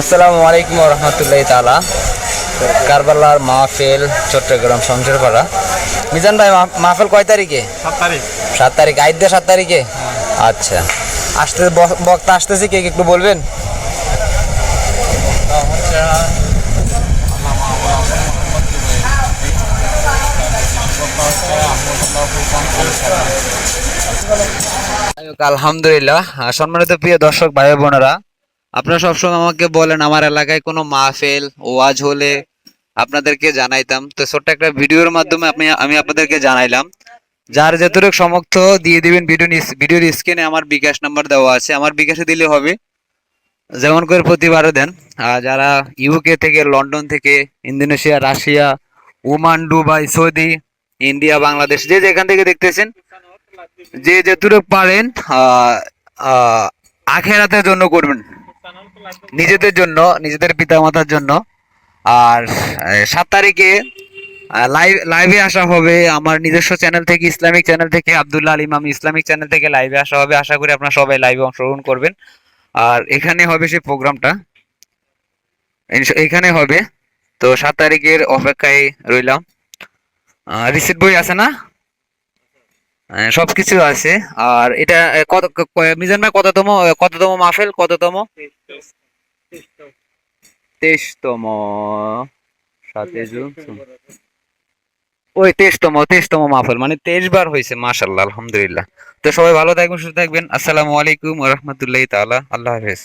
আসসালামু আলাইকুম রহমতুল্লাহ তালা কারবালার মাহফিল চট্টগ্রাম সংসারপাড়া মিজান ভাই মাহফিল কয় তারিখে? সাত তারিখ। তারিখ সাত তারিখে? আচ্ছা। আসতে বক্তা আসতেছে কে কে একটু বলবেন? আলহামদুলিল্লাহ। সম্মানিত প্রিয় দর্শক ভাই বোনেরা আপনারা সবসময় আমাকে বলেন, আমার এলাকায় কোনো মাহফিল, ওয়াজ হলে আপনাদেরকে জানাইতাম। তো ছোট্ট একটা ভিডিওর মাধ্যমে আমি আমি আপনাদেরকে জানাইলাম। যার যতটুকু সমর্থ দিয়ে দিবেন ভিডিও ভিডিওর স্ক্রিনে আমার বিকাশ নাম্বার দেওয়া আছে। আমার বিকাশে দিলে হবে। যেমন করে প্রতিবারও দেন যারা ইউকে থেকে, লন্ডন থেকে, Indonesia, Russia, Oman, Dubai, Saudi, India, Bangladesh, যে যেখান থেকে দেখতেছেন, যে যেটুকু পারেন আখেরাতের জন্য করবেন। নিজেদের জন্য, নিজেদের পিতামাতার জন্য। আর সাত তারিখে লাইভ লাইভে আসা হবে আমার নিজস্ব চ্যানেল থেকে, ইসলামিক চ্যানেল থেকে, আব্দুল্লাহ আল ইমাম ইসলামিক চ্যানেল থেকে লাইভে আসা হবে। আশা করি আপনারা সবাই লাইভে অংশগ্রহণ করবেন। আর এখানে হবে সেই প্রোগ্রামটা এখানে হবে। তো সাত তারিখের অপেক্ষায় রইলাম। রিসিট বই আছে না? হ্যাঁ, সবকিছু আছে। আর এটা কত মিজান ভাই কততম কততম মাহফিল? কততম? তেইশতম। সাতে জুন ওই তেইশতম তেইশতম মাহফিল মানে তেইশ বার হয়েছে মাশাল্লাহ আলহামদুলিল্লাহ। তো সবাই ভালো থাকবেন সুস্থ থাকবেন। আসসালামু আলাইকুম রহমতুল্লাহ তাআলা। আল্লাহ হাফেজ।